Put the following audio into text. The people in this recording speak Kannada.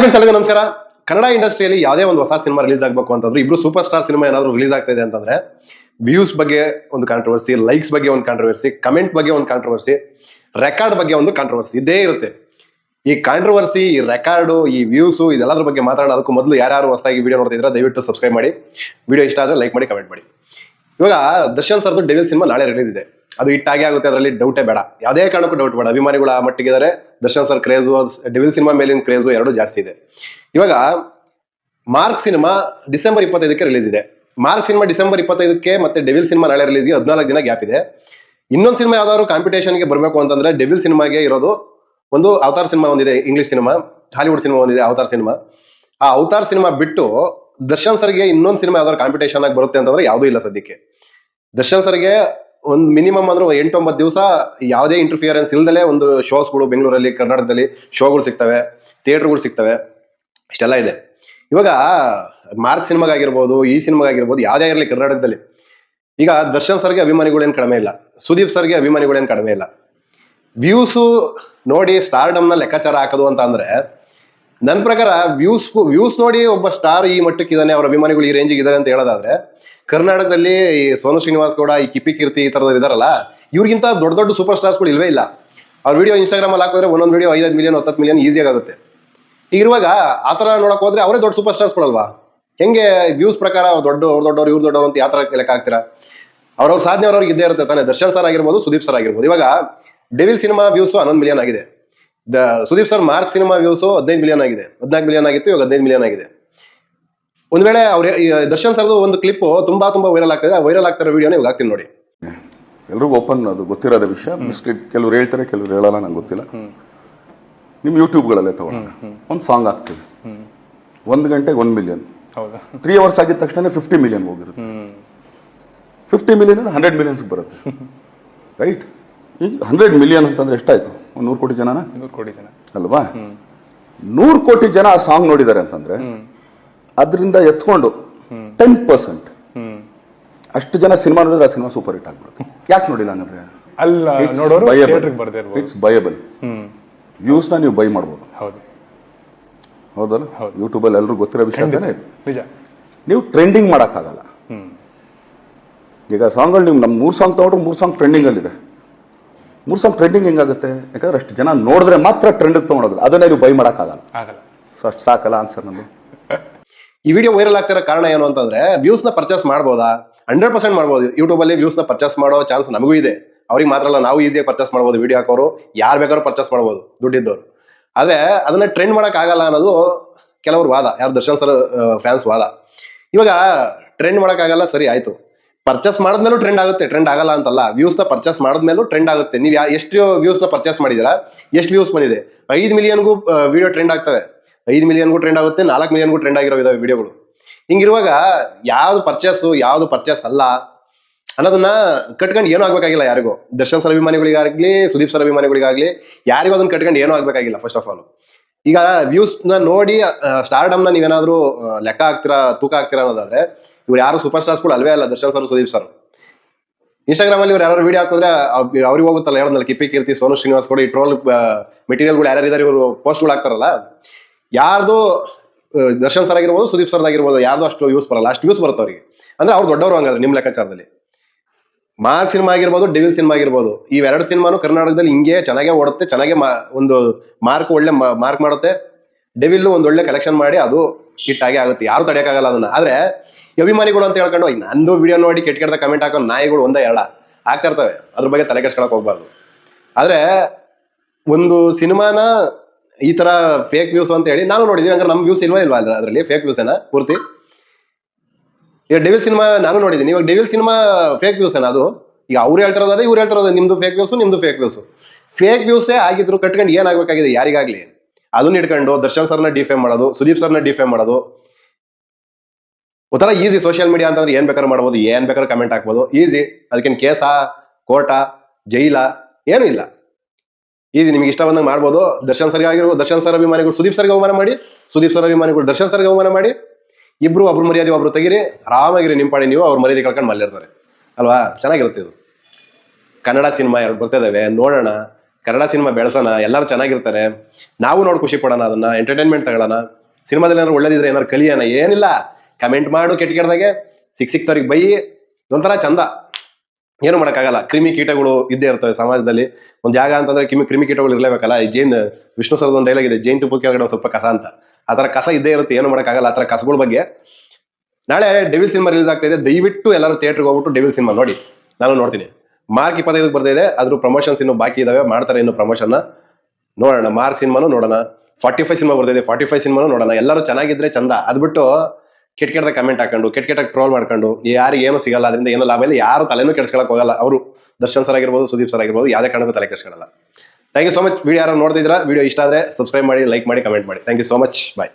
ಫ್ರೆಂಡ್ಸ್ ಎಲ್ಲರಿಗೂ ನಮಸ್ಕಾರ. ಕನ್ನಡ ಇಂಡಸ್ಟ್ರಿಯಲ್ಲಿ ಯಾವುದೇ ಒಂದು ಹೊಸ ಸಿನಿಮಾ ರಿಲೀಸ್ ಆಗಬೇಕು ಅಂತಂದ್ರೆ, ಇಬ್ರು ಸೂಪರ್ ಸ್ಟಾರ್ ಸಿನಿಮಾ ಏನಾದರೂ ರಿಲೀಸ್ ಆಗ್ತಾ ಅಂತಂದ್ರೆ ವ್ಯೂಸ್ ಬಗ್ಗೆ ಒಂದು ಕಾಂಟ್ರವರ್ಸಿ ಲೈಕ್ಸ್ ಬಗ್ಗೆ ಒಂದು ಕಾಂಟ್ರವರ್ಸಿ ಕಮೆಂಟ್ ಬಗ್ಗೆ ಒಂದು ಕಾಂಟ್ರವರ್ಸಿ ರೆಕಾರ್ಡ್ ಬಗ್ಗೆ ಒಂದು ಕಾಂಟ್ರವರ್ಸಿ ಇದೇ ಇರುತ್ತೆ. ಈ ಕಾಂಟ್ರವರ್ಸಿ ಈ ರೆಕಾರ್ಡು ಈ ವ್ಯೂಸು ಇದೆಲ್ಲದ್ರ ಬಗ್ಗೆ ಮಾತಾಡೋದಕ್ಕೂ ಮೊದಲು ಯಾರು ಹೊಸದಾಗಿ ವಿಡಿಯೋ ನೋಡ್ತಿದ್ರೆ ದಯವಿಟ್ಟು ಸಬ್ಸ್ಕ್ರೈಬ್ ಮಾಡಿ. ವಿಡಿಯೋ ಇಷ್ಟ ಆದರೆ ಲೈಕ್ ಮಾಡಿ ಕಮೆಂಟ್ ಮಾಡಿ. ಇವಾಗ ದರ್ಶನ್ ಸರ್ದು ಡೆವಿಲ್ ಸಿನಿಮಾ ನಾಳೆ ರಿಲೀಸ್ ಇದೆ. ಅದು ಹಿಟ್ಟಾಗಿ ಆಗುತ್ತೆ, ಅದರಲ್ಲಿ ಡೌಟೇ ಬೇಡ. ಯಾವುದೇ ಕಾರಣಕ್ಕೂ ಡೌಟ್ ಬೇಡ. ಅಭಿಮಾನಿಗಳು ಆ ಮಟ್ಟಿಗಿದ್ದಾರೆ. Darshan sir craze, Devil cinema ಮೇಲಿನ ಕ್ರೇಜು ಎರಡು ಜಾಸ್ತಿ ಇದೆ. ಇವಾಗ, ಮಾರ್ಕ್ ಸಿನಿಮಾ ಡಿಸೆಂಬರ್ ಇಪ್ಪತ್ತೈದಕ್ಕೆ ರಿಲೀಸ್ ಇದೆ. ಮಾರ್ಕ್ ಸಿನಿಮಾ ಡಿಸೆಂಬರ್ ಇಪ್ಪತ್ತೈದಕ್ಕೆ ಮತ್ತೆ ಡೆವಿಲ್ ಸಿನಿಮಾ ನಾಳೆ ರಿಲೀಸ್ಗೆ ಹದಿನಾಲ್ಕು ದಿನ ಗ್ಯಾಪ್ ಇದೆ. ಇನ್ನೊಂದು ಸಿನಿಮಾ ಯಾವ್ದಾದ್ರು ಕಾಂಪಿಟೇಷನ್ಗೆ ಬರಬೇಕು ಅಂತಂದ್ರೆ ಡೆವಿಲ್ ಸಿನಿಮಾಗೆ ಇರೋದು ಒಂದು ಅವತಾರ್ ಸಿನಿಮಾ ಒಂದಿದೆ ಇಂಗ್ಲಿಷ್ ಸಿನಿಮಾ ಹಾಲಿವುಡ್ ಸಿನಿಮಾ ಒಂದಿದೆ, ಅವತಾರ್ ಸಿನಿಮಾ. ಆ ಅವತಾರ್ ಸಿನಿಮಾ ಬಿಟ್ಟು ದರ್ಶನ್ ಸರ್ಗೆ ಇನ್ನೊಂದು ಸಿನಿಮಾ ಯಾವ್ದಾದ್ರು ಕಾಂಪಿಟೇಷನ್ ಆಗಿ ಬರುತ್ತೆ ಅಂತಂದ್ರೆ ಯಾವುದೂ ಇಲ್ಲ ಸದ್ಯಕ್ಕೆ. ದರ್ಶನ್ ಸರ್ಗೆ ಒಂದು ಮಿನಿಮಮ್ ಅಂದ್ರೆ ಎಂಟೊಂಬತ್ತು ದಿವಸ ಯಾವುದೇ ಇಂಟರ್ಫಿಯರೆನ್ಸ್ ಇಲ್ದಲೇ ಒಂದು ಶೋಸ್ಗಳು ಬೆಂಗಳೂರಲ್ಲಿ, ಕರ್ನಾಟಕದಲ್ಲಿ ಶೋಗಳು ಸಿಗ್ತವೆ ಥಿಯೇಟರ್ಗಳು ಸಿಗ್ತವೆ, ಇಷ್ಟೆಲ್ಲ ಇದೆ. ಇವಾಗ ಮಾರ್ಕ್ ಸಿನಿಮಾಗಾಗಿರ್ಬೋದು ಈ ಸಿನಿಮಾಗಾಗಿರ್ಬೋದು ಯಾವುದೇ ಇರಲಿ ಕರ್ನಾಟಕದಲ್ಲಿ. ಈಗ ದರ್ಶನ್ ಸರ್ಗೆ ಅಭಿಮಾನಿಗಳೇನು ಕಡಿಮೆ ಇಲ್ಲ, ಸುದೀಪ್ ಸರ್ಗೆ ಅಭಿಮಾನಿಗಳೇನು ಕಡಿಮೆ ಇಲ್ಲ. ವ್ಯೂಸು ನೋಡಿ ಸ್ಟಾರ್ಡಮ್ನ ಲೆಕ್ಕಾಚಾರ ಹಾಕೋದು ಅಂತ ಅಂದರೆ ನನ್ನ ಪ್ರಕಾರ ವ್ಯೂಸ್ ವ್ಯೂಸ್ ನೋಡಿ ಒಬ್ಬ ಸ್ಟಾರ್ ಈ ಮಟ್ಟಕ್ಕೆ ಇದ್ದಾನೆ, ಅವ್ರ ಅಭಿಮಾನಿಗಳು ಈ ರೇಂಜಿಗೆ ಇದ್ದಾರೆ ಅಂತ ಹೇಳೋದಾದ್ರೆ ಕರ್ನಾಟಕದಲ್ಲಿ ಈ ಸೋನು ಶ್ರೀನಿವಾಸ್ ಗೌಡ, ಈ ಕಿಪಿ ಕೀರ್ತಿ ಈ ಥರದವ್ರು ಇದಾರಲ್ಲ, ಇವ್ರಿಗಿಂತ ದೊಡ್ಡ ದೊಡ್ಡ ಸೂಪರ್ ಸ್ಟಾರ್ಸ್ಗಳು ಇಲ್ವೇ ಇಲ್ಲ. ಅವ್ರ ವಿಡಿಯೋ ಇನ್ಸ್ಟಾಗ್ರಾಮಲ್ಲಿ ಹಾಕಿದ್ರೆ ಒಂದೊಂದು ವಿಡಿಯೋ ಐದು ಮಿಲಿಯನ್ ಹತ್ತತ್ತು ಮಿಲಿಯನ್ ಈಸಿಯಾಗಿ ಆಗುತ್ತೆ. ಈಗಿರುವಾಗ ಆ ಥರ ನೋಡಕ್ ಹೋದ್ರೆ ಅವರೇ ದೊಡ್ಡ ಸೂಪರ್ ಸ್ಟಾರ್ಸ್ಗಳಲ್ವಾ ಹೆಂಗೆ ವ್ಯೂಸ್ ಪ್ರಕಾರ ದೊಡ್ಡ, ಅವ್ರು ದೊಡ್ಡವ್ರು, ಇವ್ರು ದೊಡ್ಡವ್ರು ಅಂತ ಯಾವ ಥರ ಲೆಕ್ಕ ಹಾಕ್ತೀರಾ ಅವ್ರವ್ರ ಸಾಧನೆ ಅವ್ರವ್ರಿಗೆ ಇದ್ದೇ ಇರುತ್ತೆ ತಾನೇ. ದರ್ಶನ್ ಸರ್ ಆಗಿರ್ಬೋದು, ಸುದೀಪ್ ಸರ್ ಆಗಿರ್ಬೋದು. ಇವಾಗ ಡೆವಿಲ್ ಸಿನಿಮಾ ವ್ಯೂಸು ಹನ್ನೊಂದು ಮಿಲಿಯನ್ ಆಗಿದೆ. The, Sudeep sir Mark cinema views ಹದಿನೈದು ಮಿಲಿಯನ್ ಆಗಿದೆ. ಹದಿನಾಲ್ಕು ಮಿಲಿಯನ್ ಆಗಿತ್ತು, ಇವಾಗ ಹದಿನೈದು ಮಿಲಿಯನ್ ಆಗಿದೆ. ಒಂದ್ ವೇಳೆ ಅವ್ರ ಈ ದರ್ಶನ್ ಸರ್ದು ಒಂದು ಕ್ಲಿಪ್ ತುಂಬಾ ತುಂಬಾ ವೈರಲ್ ಆಗ್ತದೆ. ವೈರಲ್ ಆಗ್ತಿರೋ ವಿಡಿಯೋನ ಇವಾಗ ಹಾಕ್ತೀನಿ ನೋಡಿ. ಎಲ್ರಿಗೂ ಓಪನ್ ಅದು ಗೊತ್ತಿರೋದ ವಿಷಯ. ಮಿಸ್ಟೇಕ್ ಕೆಲವ್ರು ಹೇಳ್ತಾರೆ ಕೆಲವ್ರು ಹೇಳಲ್ಲ ನಂಗೆ ಗೊತ್ತಿಲ್ಲ. ನಿಮ್ಮ ಯೂಟ್ಯೂಬ್ಗಳಲ್ಲೇ ತಗೊಳ್ಳೋಣ ಒಂದು ಸಾಂಗ್ ಹಾಕ್ತೀವಿ ಒಂದು ಗಂಟೆಗೆ ಒಂದು ಮಿಲಿಯನ್ ಹೌದಾ. ತ್ರೀ ಅವರ್ಸ್ ಆಗಿದ ತಕ್ಷಣ ಫಿಫ್ಟಿ ಮಿಲಿಯನ್ ಹೋಗಿರುತ್ತೆ. ಫಿಫ್ಟಿ ಮಿಲಿಯನ್ ಹಂಡ್ರೆಡ್ ಮಿಲಿಯನ್ಸ್ ಬರುತ್ತೆ. ರೈಟ್ ಈಗ ಹಂಡ್ರೆಡ್ ಮಿಲಿಯನ್ ಅಂತಂದ್ರೆ ಎಷ್ಟಾಯ್ತು? ಒಂದು ನೂರು ಕೋಟಿ ಜನನ? ನೂರು ಕೋಟಿ ಜನ. ಅಲ್ವಾ? ನೂರು ಕೋಟಿ ಜನ ಆ ಸಾಂಗ್ ನೋಡಿದ್ದಾರೆ ಅಂತಂದ್ರೆ ಅದರಿಂದ ಎತ್ಕೊಂಡು ಟೆನ್ ಪರ್ಸೆಂಟ್ ಅಷ್ಟು ಜನ ಸಿನಿಮಾ ನೋಡಿದ್ರೆ ಆ ಸಿನಿಮಾ ಸೂಪರ್ ಹಿಟ್ ಆಗ್ಬಿಡುತ್ತೆ. ಯಾಕೆ ನೋಡಿಲ್ಲ ಹಂಗಂದ್ರೆ ಅಲ್ಲ ನೋಡೋರು ಥಿಯೇಟ್ರಿಗೆ ಬರ್ದೇ ಇರ್ಬೋದು. ಇಟ್ಸ್ ಬಯಬಲ್ ವ್ಯೂಸ್ ವ್ಯೂಸ್ನ ನೀವು ಬೈ ಮಾಡ್ಬೋದು. ಹೌದು. ಹೌದಲ್ಲ? ಯೂಟ್ಯೂಬ್ ಅಲ್ಲಿ ಎಲ್ಲರೂ ಗೊತ್ತಿರೋ ವಿಷಯ ಅಂತಾನೆ. ಇದು. ನಿಜ. ನೀವು ಟ್ರೆಂಡಿಂಗ್ ಮಾಡೋಕ್ಕಾಗಲ್ಲ. ಈಗ ಸಾಂಗ್ಗಳು ನೀವು ನಮ್ಮ ಮೂರು ಸಾಂಗ್ ತಗೊಂಡ್ರೆ ಮೂರು ಸಾಂಗ್ ಟ್ರೆಂಡಿಂಗ್ ಟ್ರೆಂಡಿಂಗಲ್ಲಿದೆ ಮೂರು ಸಾಂಗ್ ಟ್ರೆಂಡಿಂಗ್ ಹೆಂಗಾಗುತ್ತೆ? ಯಾಕಂದ್ರೆ ಅಷ್ಟು ಜನ ನೋಡಿದ್ರೆ ಮಾತ್ರ ಟ್ರೆಂಡಿಗೆ ತೊಗೊಳೋದು ಅದನ್ನೇ ನೀವು ಬೈ ಮಾಡೋಕ್ಕಾಗಲ್ಲ. ಆಗಲ್ಲ. ಸೊ ಅಷ್ಟು ಸಾಕಲ್ಲ ಆನ್ಸರ್ ನಮಗೆ ಈ ವಿಡಿಯೋ ವೈರಲ್ ಆಗ್ತಿರೋ ಕಾರಣ ಏನು ಅಂತಂದ್ರೆ ವ್ಯೂಸ್ನ ಪರ್ಚೇಸ್ ಮಾಡ್ಬೋದಾ? ಹಂಡ್ರೆಡ್ ಪರ್ಸೆಂಟ್ ಮಾಡ್ಬೋದು. ಯೂಟ್ಯೂಬ್ ಅಲ್ಲಿ ವ್ಯೂಸ್ನ ಪರ್ಚೇಸ್ ಮಾಡೋ ಚಾನ್ಸ್ ನಮಗೂ ಇದೆ. ಅವ್ರಿಗೆ ಮಾತ್ರ ಅಲ್ಲ, ನಾವು ಈಸಿಯಾಗಿ ಪರ್ಚೇಸ್ ಮಾಡ್ಬೋದು ವಿಡಿಯೋ ಹಾಕೋರು. ಯಾರು ಬೇಕಾದ್ರೂ ಪರ್ಚೇಸ್ ಮಾಡ್ಬೋದು, ದುಡ್ಡಿದ್ದವ್ರು. ಆದ್ರೆ ಅದನ್ನ ಟ್ರೆಂಡ್ ಮಾಡಕ್ ಆಗಲ್ಲ ಅನ್ನೋದು ಕೆಲವರು ವಾದ, ಯಾರು ದರ್ಶನ್ ಸರ್ ಫ್ಯಾನ್ಸ್ ವಾದ. ಇವಾಗ ಟ್ರೆಂಡ್ ಆಗಲ್ಲ, ಸರಿ, ಆಯ್ತು. ಪರ್ಚೇಸ್ ಮಾಡಿದ್ಮೇಲೂ ಟ್ರೆಂಡ್ ಆಗುತ್ತೆ ಟ್ರೆಂಡ್ ಆಗಲ್ಲ ಅಂತಲ್ಲ. ನ ಪರ್ಚೇಸ್ ಮಾಡಿದ್ಮೇಲೂ ಟ್ರೆಂಡ್ ಆಗುತ್ತೆ. ನೀವು ಎಷ್ಟು ವ್ಯೂಸ್ನ ಪರ್ಚೇಸ್ ಮಾಡಿದ್ದೀರಾ ಎಷ್ಟು ವ್ಯೂಸ್ ಬಂದಿದೆ? ಐದು ಮಿಲಿಯನ್ಗೂ ವಿಡಿಯೋ ಟ್ರೆಂಡ್ ಆಗ್ತವೆ. ಐದು ಮಿಲಿಯನ್ಗೂ ಟ್ರೆಂಡ್ ಆಗುತ್ತೆ, ನಾಲ್ಕು ಮಿಲಿಯನ್ಗೂ ಟ್ರೆಂಡ್ ಆಗಿರೋ ಇದಾವೆ ವಿಡಿಯೋಗಳು. ಹಿಂಗಿರುವಾಗ ಯಾವ್ದು ಪರ್ಚೇಸು ಯಾವ್ದು ಪರ್ಚೇಸ್ ಅಲ್ಲ ಅನ್ನೋದನ್ನ ಕಟ್ಕೊಂಡು ಏನೂ ಆಗ್ಬೇಕಾಗಿಲ್ಲ ಯಾರಿಗೂ. ದರ್ಶನ್ ಸರ್ ಅಭಿಮಾನಿಗಳಿಗಾಗ್ಲಿ, ಸುದೀಪ್ ಸರ್ ಅಭಿಮಾನಿಗಳಿಗಾಗ್ಲಿ, ಯಾರಿಗೂ ಅದನ್ನ ಕಟ್ಕೊಂಡು ಏನೂ ಆಗ್ಬೇಕಾಗಿಲ್ಲ ಫಸ್ಟ್ ಆಫ್ ಆಲ್ ಈಗ ವ್ಯೂಸ್ನ ನೋಡಿ ಸ್ಟಾರ್ಡಮ್ನ ನೀವೇನಾದ್ರೂ ಲೆಕ್ಕ ಹಾಕ್ತೀರಾ, ತೂಕ ಹಾಕ್ತೀರಾ ಅನ್ನೋದಾದ್ರೆ, ಇವ್ರು ಯಾರು ಸೂಪರ್ ಸ್ಟಾರ್ಸ್ಗಳು ಅಲ್ವೇ ಅಲ್ಲ, Darshan sir, Sudeep sir. Instagram ಅಲ್ಲಿ ಇವ್ರು ಯಾರು ವಿಡಿಯೋ ಹಾಕಿದ್ರೆ ಅವ್- ಅವ್ರಿಗೆ ಹೋಗುತ್ತಲ್ಲ ಹೇಳೋದಲ್ಲ ಕಿಪ್ಪಿ ಕೀರ್ತಿ, ಸೋನು ಶ್ರೀನಿವಾಸ್ ಕೂಡ ಈ ಟ್ರೋಲ್ ಮೆಟೀರಿಯಲ್ಗಳು ಯಾರ್ಯಾರು ಇದಾರೆ ಇವರು ಪೋಸ್ಟ್ಗಳು ಹಾಕ್ತಾರಲ್ಲ. ಯಾರ್ದು ದರ್ಶನ್ ಸರ್ ಆಗಿರ್ಬೋದು ಸುದೀಪ್ ಸರ್ ಆಗಿರ್ಬೋದು ಯಾರ್ದು ಅಷ್ಟು ಯೂಸ್ ಬರಲ್ಲ ಅಷ್ಟು ಯೂಸ್ ಬರುತ್ತೆ ಅವ್ರಿಗೆ. ಅಂದ್ರೆ ಅವ್ರು ದೊಡ್ಡವರು ಹಂಗಾದ್ರೆ ನಿಮ್ಮ ಲೆಕ್ಕಾಚಾರದಲ್ಲಿ. ಮಾರ್ಕ್ ಸಿನಿಮಾ ಆಗಿರ್ಬೋದು ಡೆವಿಲ್ ಸಿನಿಮಾ ಆಗಿರ್ಬೋದು ಇವೆರಡು ಸಿನಿಮಾನು ಕರ್ನಾಟಕದಲ್ಲಿ ಹಿಂಗೆ ಚೆನ್ನಾಗೇ ಓಡುತ್ತೆ ಚೆನ್ನಾಗೇ ಒಂದು ಮಾರ್ಕ್ ಒಳ್ಳೆ ಮಾರ್ಕ್ ಮಾಡುತ್ತೆ. ಡೆವಿಲ್ ಒಂದು ಒಳ್ಳೆ ಕಲೆಕ್ಷನ್ ಮಾಡಿ ಅದು ಹಿಟ್ ಆಗೇ ಆಗುತ್ತೆ ಯಾರು ತಡೆಯೋಕ್ಕಾಗಲ್ಲ ಅದನ್ನ. ಆದ್ರೆ ಅಭಿಮಾನಿಗಳು ಅಂತ ಹೇಳ್ಕೊಂಡು "ಓಯ್, ನಂದು ವಿಡಿಯೋ ನೋಡಿ ಕೆಟ್ಟ ಕೆಟ್ಟ ಕಮೆಂಟ್ ಹಾಕೋ ನಾಯಿಗಳು ಒಂದೇ ಎರಡ. ಆಗ್ತಾ ಇರ್ತವೆ ಅದ್ರ ಬಗ್ಗೆ ತಲೆ ಕೆಡ್ಸ್ಕೊಳಕ್ ಹೋಗ್ಬಾರ್ದು. ಆದ್ರೆ ಒಂದು ಸಿನಿಮಾನ ಈ ತರ ಫೇಕ್ ವ್ಯೂಸ್ ಅಂತ ಹೇಳಿ ನಾನು ನೋಡಿದೀವಿ ಹಂಗಾರೆ ನಮ್ ವ್ಯೂಸ್ ಇಲ್ವಾ ಇಲ್ವಾ ಅದರಲ್ಲಿ ಫೇಕ್ ವ್ಯೂಸ್ ಏನ? ಪೂರ್ತಿ? ಈಗ ಡೆವಿಲ್ ಸಿನಿಮಾ ನಾನು ನೋಡಿದ್ದೀನಿ ಇವಾಗ ಡೆವಿಲ್ ಸಿನಿಮಾ ಫೇಕ್ ವ್ಯೂಸ್ ಏನ ಅದು? ಈಗ ಅವ್ರು ಹೇಳ್ತಿರೋದು ಇವ್ರು ಹೇಳ್ತಿರೋದು ನಿಮ್ದು ಫೇಕ್ ವ್ಯೂಸು ನಿಮ್ದು ಫೇಕ್ ವ್ಯೂಸ್ ಫೇಕ್ ವ್ಯೂಸೇ ಆಗಿದ್ರು ಕಟ್ಕೊಂಡು ಏನಾಗಬೇಕಾಗಿದೆ ಯಾರಿಗಾಗ್ಲಿ? ಅದನ್ನ ಇಟ್ಕೊಂಡು ದರ್ಶನ್ ಸರ್ನ ಡಿಫೇಮ್ ಮಾಡೋದು, ಸುದೀಪ್ ಸರ್ನ ಡಿಫೇಮ್ ಮಾಡೋದು. ಒಂಥರ ಈಸಿ ಸೋಷಿಯಲ್ ಮೀಡಿಯಾ ಅಂತಂದ್ರೆ ಏನ್ ಬೇಕಾದ್ರೂ ಮಾಡ್ಬೋದು, ಏನ್ ಬೇಕಾದ್ರೂ ಕಮೆಂಟ್ ಹಾಕ್ಬೋದು ಈಸಿ ಅದಕ್ಕೇನು ಕೇಸಾ, ಕೋರ್ಟಾ, ಜೈಲಾ, ಏನೂ ಇಲ್ಲ. ಈಸಿ ನಿಮ್ಗೆ ಇಷ್ಟ ಬಂದಂಗೆ ಮಾಡ್ಬೋದು. ದರ್ಶನ್ ಸರ್ಗೆ ಆಗಿರೋ ದರ್ಶನ್ ಸರ್ ಅಭಿಮಾನಿಗಳು ಸುದೀಪ್ ಸರ್ಗೆ ಅವಮಾನ ಮಾಡಿ, ಸುದೀಪ್ ಸರ್ ಅಭಿಮಾನಿಗಳು ದರ್ಶನ್ ಸರ್ಗೆ ಅವಮಾನ ಮಾಡಿ, ಇಬ್ರು ಒಬ್ರು ಮರ್ಯಾದೆ ಒಬ್ರು ತೆಗಿರಿ, ಆರಾಮಾಗಿರಿ ನಿಮ್ಮ ಪಾಡಿ ನೀವು ಅವ್ರ ಮರ್ಯಾದೆ ಕಳ್ಕೊಂಡು ಮಲ್ಲಿರ್ತಾರೆ ಅಲ್ವಾ? ಚೆನ್ನಾಗಿರುತ್ತೆ ಇದು. ಕನ್ನಡ ಸಿನಿಮಾ ಎರಡು ಬರ್ತಿದಾವೆ ನೋಡೋಣ. ಕನ್ನಡ ಸಿನಿಮಾ ಬೆಳೆಸೋಣ, ಎಲ್ಲರೂ ಚೆನ್ನಾಗಿರ್ತಾರೆ. ನಾವು ನೋಡಿ ಖುಷಿ ಪಡೋಣ ಅದನ್ನ ಎಂಟರ್ಟೈನ್ಮೆಂಟ್ ತಗೊಳ್ಳೋಣ. ಸಿನಿಮಾದಲ್ಲಿ ಏನಾದ್ರು ಒಳ್ಳೇದಿದ್ರೆ ಏನಾರು ಕಲಿಯೋಣ, ಏನಿಲ್ಲ. ಕಮೆಂಟ್ ಮಾಡು ಕೆಟ್ಟ ಕೆಟ್ಟದಾಗೆ. ಸಿಕ್ ಸಿಕ್ತವ್ರಿಗೆ ಬೈ. ಒಂಥರ ಚಂದ. ಏನು ಮಾಡೋಕ್ಕಾಗಲ್ಲ? ಕ್ರಿಮಿ ಕೀಟಗಳು ಇದ್ದೇ ಇರ್ತವೆ ಸಮಾಜದಲ್ಲಿ. ಒಂದು ಜಾಗ ಅಂತಂದ್ರೆ ಕಿಮಿ ಕ್ರಿಮಿ ಕೀಟಗಳು ಇರಲೇಬೇಕಲ್ಲ? ಈ ಜೈನ್ ವಿಷ್ಣು ಸರದ ಒಂದು ಡೈಲಾಗ್ ಇದೆ, ಜೈನ್ ತುಪ್ಪದ ಕೆಳಗಡೆ ಸ್ವಲ್ಪ ಕಸ ಅಂತ. ಆ ಥರ ಕಸ ಇದ್ದೇ ಇರುತ್ತೆ, ಏನು ಮಾಡೋಕ್ಕಾಗಲ್ಲ? ಆ ಥರ ಕಸಗಳ ಬಗ್ಗೆ. ನಾಳೆ ಡೆವಿಲ್ ಸಿನಿಮಾ ರಿಲೀಸ್ ಆಗ್ತಾ ಇದೆ. ದಯವಿಟ್ಟು ಎಲ್ಲರೂ ಥಿಯೇಟ್ರಿಗೆ ಹೋಗ್ಬಿಟ್ಟು ಡೆವಿಲ್ ಸಿನಿಮಾ ನೋಡಿ. ನಾನು ನೋಡ್ತೀನಿ. ಮಾರ್ಕ್ ಇಪ್ಪತ್ತೈದಕ್ಕೆ ಬರ್ತಾ ಇದೆ. ಅದ್ರ ಪ್ರಮೋಷನ್ಸ್ ಇನ್ನು ಬಾಕಿ ಇದಾವೆ. ಮಾಡ್ತಾರೆ ಇನ್ನು ಪ್ರಮೋಷನ್ನ ನೋಡೋಣ. ಮಾರ್ಕ್ ಸಿನಿಮಾನು ನೋಡೋಣ. ಫಾರ್ಟಿ ಫೈವ್ ಸಿನಿಮಾ ಬರ್ತಿದೆ ಫಾರ್ಟಿ ಫೈವ್ ಸಿನಿಮಾನು ನೋಡೋಣ. ಎಲ್ಲರೂ ಚೆನ್ನಾಗಿದ್ರೆ ಚಂದ. ಅದ್ಬಿಟ್ಟು ಕೆಟ್ಟ ಕೆಟ್ಟದಾಗ ಕಮೆಂಟ್ ಹಾಕೊಂಡು, ಕೆಟ್ಟ ಕೆಟ್ಟ ಟ್ರೋಲ್ ಮಾಡ್ಕೊಂಡು, ಯಾರಿಗೆ ಏನು ಸಿಗಲ್ಲ, ಅದರಿಂದ ಏನು ಲಾಭ ಇಲ್ಲ, ಯಾರು ತಲೆನೂ ಕೆಡ್ಸ್ಕೊಳಕ್ ಹೋಗಲ್ಲ. ಅವರು ದರ್ಶನ್ ಸರ್ ಆಗಿರ್ಬೋದು, ಸುದೀಪ್ ಸರ್ ಆಗಿರ್ಬೋದು, ಯಾವುದೇ ಕಾರಣಕ್ಕೂ ತಲೆ ಕೆಡ್ಸ್ಕೊಳಲ್ಲ. Thank you so much video ಯಾರು ನೋಡ್ತಿದ್ದೀರಾ ವಿಡಿಯೋ ಇಷ್ಟ ಆದರೆ ಸಬ್ಸ್ಕ್ರೈಬ್ ಮಾಡಿ ಲೈಕ್ ಮಾಡಿ ಕಮೆಂಟ್ ಮಾಡಿ. Thank you so much bye